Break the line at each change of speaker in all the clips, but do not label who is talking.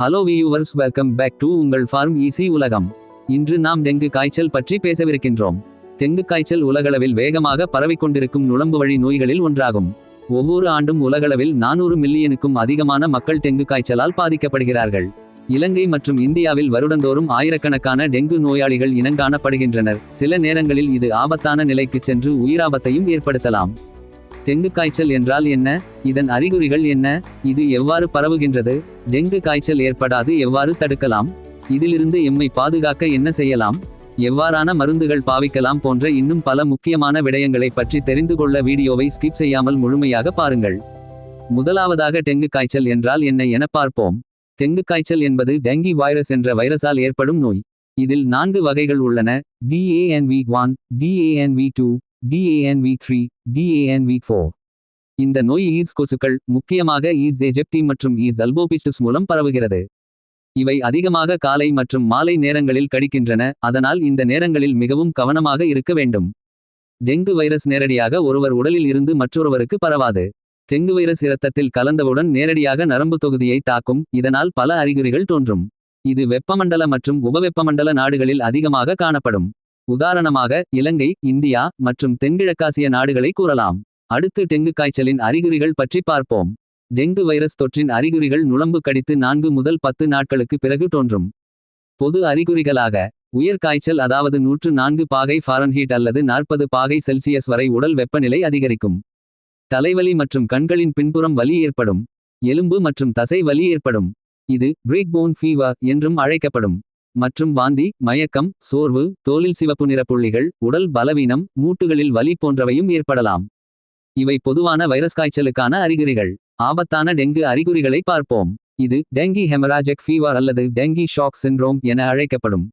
Hello viewers welcome back to உங்கள் form easy உலகம். இன்று நாம் டெங்கு காய்ச்சல் பற்றி பேசவிருக்கின்றோம். டெங்கு காய்ச்சல் உலகளவில் வேகமாக பரவிக்கொண்டிருக்கும் நுளம்பு வழி நோய்களில் ஒன்றாகும். ஒவ்வொரு ஆண்டும் உலகளவில் நானூறு மில்லியனுக்கும் அதிகமான மக்கள் டெங்கு காய்ச்சலால் பாதிக்கப்படுகிறார்கள். இலங்கை மற்றும் இந்தியாவில் வருடந்தோறும் ஆயிரக்கணக்கான டெங்கு நோயாளிகள் இனங்காணப்படுகின்றனர். சில நேரங்களில் இது ஆபத்தான நிலைக்கு சென்று உயிராபத்தையும் ஏற்படுத்தலாம். டெங்கு காய்ச்சல் என்றால் என்ன? இதன் அறிகுறிகள் என்ன? இது எவ்வாறு பரவுகின்றது? டெங்கு காய்ச்சல் ஏற்படாது எவ்வாறு தடுக்கலாம்? இதிலிருந்து எம்மை பாதுகாக்க என்ன செய்யலாம்? எவ்வாறான மருந்துகள் பாவிக்கலாம் போன்ற இன்னும் பல முக்கியமான விடயங்களை பற்றி தெரிந்து கொள்ள வீடியோவை ஸ்கிப் செய்யாமல் முழுமையாக பாருங்கள். முதலாவதாக டெங்கு காய்ச்சல் என்றால் என்ன என பார்ப்போம். டெங்கு காய்ச்சல் என்பது டெங்கி வைரஸ் என்ற வைரஸால் ஏற்படும் நோய். இதில் நான்கு வகைகள் உள்ளன. DENV one DENV two DENV three DENV four இந்த நோய் ஈட்ஸ் கொசுக்கள் முக்கியமாக ஈட்ஸ் எஜெப்டி மற்றும் ஈட்ஸ் அல்போபிஸ்டிஸ் மூலம் பரவுகிறது. இவை அதிகமாக காலை மற்றும் மாலை நேரங்களில் கடிக்கின்றன அதனால் இந்த நேரங்களில் மிகவும் கவனமாக இருக்க வேண்டும். டெங்கு வைரஸ் நேரடியாக ஒருவர் உடலில் இருந்து மற்றொருவருக்கு பரவாது. டெங்கு வைரஸ் இரத்தத்தில் கலந்தவுடன் நேரடியாக நரம்பு தொகுதியை தாக்கும் இதனால் பல அறிகுறிகள் தோன்றும். இது வெப்பமண்டல மற்றும் உபவெப்பமண்டல நாடுகளில் அதிகமாக காணப்படும். உதாரணமாக இலங்கை இந்தியா மற்றும் தென்கிழக்காசிய நாடுகளை கூறலாம். அடுத்து டெங்கு காய்ச்சலின் அறிகுறிகள் பற்றி பார்ப்போம். டெங்கு வைரஸ் தொற்றின் அறிகுறிகள் நுளம்பு கடித்து நான்கு முதல் பத்து நாட்களுக்கு பிறகு தோன்றும். பொது அறிகுறிகளாக உயர் காய்ச்சல் அதாவது நூற்று நான்கு பாகை ஃபாரன்ஹீட் அல்லது நாற்பது பாகை செல்சியஸ் வரை உடல் வெப்பநிலை அதிகரிக்கும். தலைவலி மற்றும் கண்களின் பின்புறம் வலி ஏற்படும். எலும்பு மற்றும் தசை வலி ஏற்படும். இது பிரேக் போன் ஃபீவர் என்றும் அழைக்கப்படும். மற்றும் வாந்தி மயக்கம் சோர்வு தோலில் சிவப்பு நிற புள்ளிகள் உடல் பலவீனம் மூட்டுகளில் வலி போன்றவையும் ஏற்படலாம். இவை பொதுவான வைரஸ் காய்ச்சலுக்கான அறிகுறிகள். ஆபத்தான டெங்கு அறிகுறிகளை பார்ப்போம். இது டெங்கி ஹெமராஜெக் ஃபீவர் அல்லது டெங்கி ஷாக் சின்ரோம் என அழைக்கப்படும்.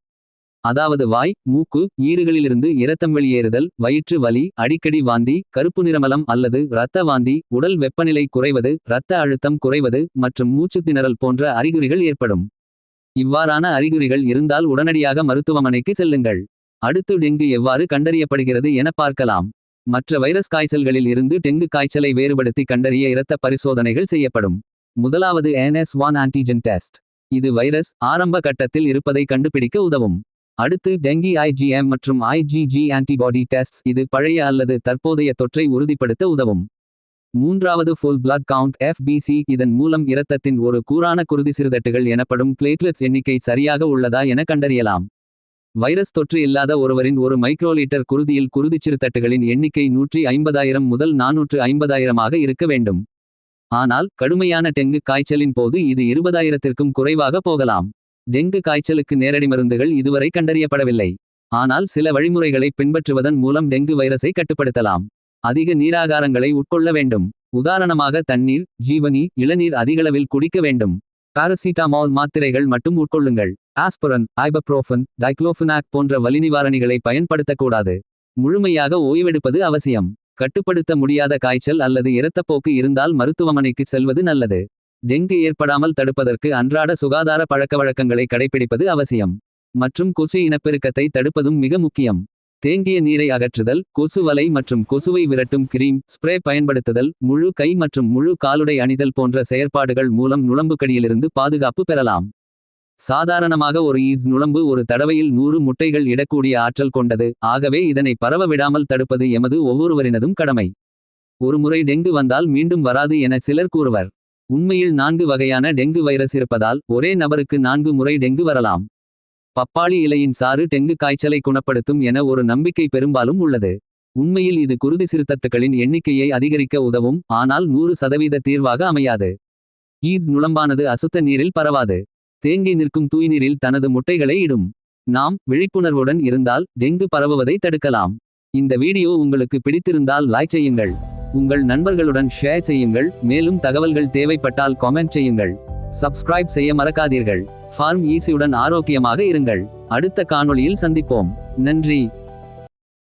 அதாவது வாய் மூக்கு ஈறுகளிலிருந்து இரத்தம் வெளியேறுதல் வயிற்று வலி அடிக்கடி வாந்தி கருப்பு நிறமலம் அல்லது இரத்த வாந்தி உடல் வெப்பநிலை குறைவது இரத்த அழுத்தம் குறைவது மற்றும் மூச்சு திணறல் போன்ற அறிகுறிகள் ஏற்படும். இவ்வாறான அறிகுறிகள் இருந்தால் உடனடியாக மருத்துவமனைக்கு செல்லுங்கள். அடுத்து டெங்கு எவ்வாறு கண்டறியப்படுகிறது என பார்க்கலாம். மற்ற வைரஸ் காய்ச்சல்களில் இருந்து டெங்கு காய்ச்சலை வேறுபடுத்தி கண்டறிய இரத்த பரிசோதனைகள் செய்யப்படும். முதலாவது என்எஸ் ஒன் ஆன்டிஜென் டெஸ்ட் இது வைரஸ் ஆரம்ப கட்டத்தில் இருப்பதை கண்டுபிடிக்க உதவும். அடுத்து டெங்கி ஐஜிஎம் மற்றும் ஐஜிஜி ஆன்டிபாடி டெஸ்ட் இது பழைய அல்லது தற்போதைய தொற்றை உறுதிப்படுத்த உதவும். மூன்றாவது ஃபுல் பிளட் கவுண்ட் எஃப்பிசி இதன் மூலம் இரத்தத்தின் ஒரு கூரான குருதி சிறுதட்டுகள் எனப்படும் பிளேட்லெட்ஸ் எண்ணிக்கை சரியாக உள்ளதா என கண்டறியலாம். வைரஸ் தொற்று இல்லாத ஒருவரின் ஒரு மைக்ரோலீட்டர் குருதியில் குருதிச் சிறுதட்டுகளின் எண்ணிக்கை நூற்றி ஐம்பதாயிரம் முதல் நானூற்று ஐம்பதாயிரமாக இருக்க வேண்டும். ஆனால் கடுமையான டெங்கு காய்ச்சலின் போது இது இருபதாயிரத்திற்கும் குறைவாக போகலாம். டெங்கு காய்ச்சலுக்கு நேரடி மருந்துகள் இதுவரை கண்டறியப்படவில்லை. ஆனால் சில வழிமுறைகளை பின்பற்றுவதன் மூலம் டெங்கு வைரஸை கட்டுப்படுத்தலாம். அதிக நீராகாரங்களை உட்கொள்ள வேண்டும். உதாரணமாக தண்ணீர் ஜீவனி இளநீர் அதிகளவில் குடிக்க வேண்டும். பாரசிட்டாமால் மாத்திரைகள் மட்டும் உட்கொள்ளுங்கள். ஆஸ்பரன் ஐபப்ரோஃபன் டைக்ளோஃபனாக் போன்ற வலிநிவாரணிகளை பயன்படுத்தக்கூடாது. முழுமையாக ஓய்வெடுப்பது அவசியம். கட்டுப்படுத்த முடியாத காய்ச்சல் அல்லது இரத்தப்போக்கு இருந்தால் மருத்துவமனைக்கு செல்வது நல்லது. டெங்கு ஏற்படாமல் தடுப்பதற்கு அன்றாட சுகாதார பழக்கவழக்கங்களை கடைபிடிப்பது அவசியம். மற்றும் கொசு இனப்பெருக்கத்தை தடுப்பதும் மிக முக்கியம். தேங்கிய நீரை அகற்றுதல் கொசு வலை மற்றும் கொசுவை விரட்டும் கிரீம் ஸ்ப்ரே பயன்படுத்துதல் முழு கை மற்றும் முழு காலுடை அணிதல் போன்ற செயற்பாடுகள் மூலம் நுளம்புக்கடியிலிருந்து பாதுகாப்பு பெறலாம். சாதாரணமாக ஒரு ஈட்ஸ் நுளம்பு ஒரு தடவையில் நூறு முட்டைகள் இடக்கூடிய ஆற்றல் கொண்டது ஆகவே இதனை பரவ விடாமல் தடுப்பது எமது ஒவ்வொருவரினதும் கடமை. ஒருமுறை டெங்கு வந்தால் மீண்டும் வராது என சிலர் கூறுவர். உண்மையில் நான்கு வகையான டெங்கு வைரஸ் இருப்பதால் ஒரே நபருக்கு நான்கு முறை டெங்கு வரலாம். பப்பாளி இலையின் சாறு டெங்கு காய்ச்சலை குணப்படுத்தும் என ஒரு நம்பிக்கை பெரும்பாலும் உள்ளது. உண்மையில் இது குருதி சிறுத்தட்டுகளின் எண்ணிக்கையை அதிகரிக்க உதவும் ஆனால் நூறு சதவீத தீர்வாக அமையாது. ஈட்ஸ் நுளம்பானது அசுத்த நீரில் பரவாது. தேங்கி நிற்கும் தூய்நீரில் தனது முட்டைகளை இடும். நாம் விழிப்புணர்வுடன் இருந்தால் டெங்கு பரவுவதை தடுக்கலாம். இந்த வீடியோ உங்களுக்கு பிடித்திருந்தால் லைக் செய்யுங்கள். உங்கள் நண்பர்களுடன் ஷேர் செய்யுங்கள். மேலும் தகவல்கள் தேவைப்பட்டால் காமெண்ட் செய்யுங்கள். சப்ஸ்கிரைப் செய்ய மறக்காதீர்கள். ஃபார்ம் ஈஸியுடன் ஆரோக்கியமாக இருங்கள். அடுத்த காணொளியில் சந்திப்போம். நன்றி.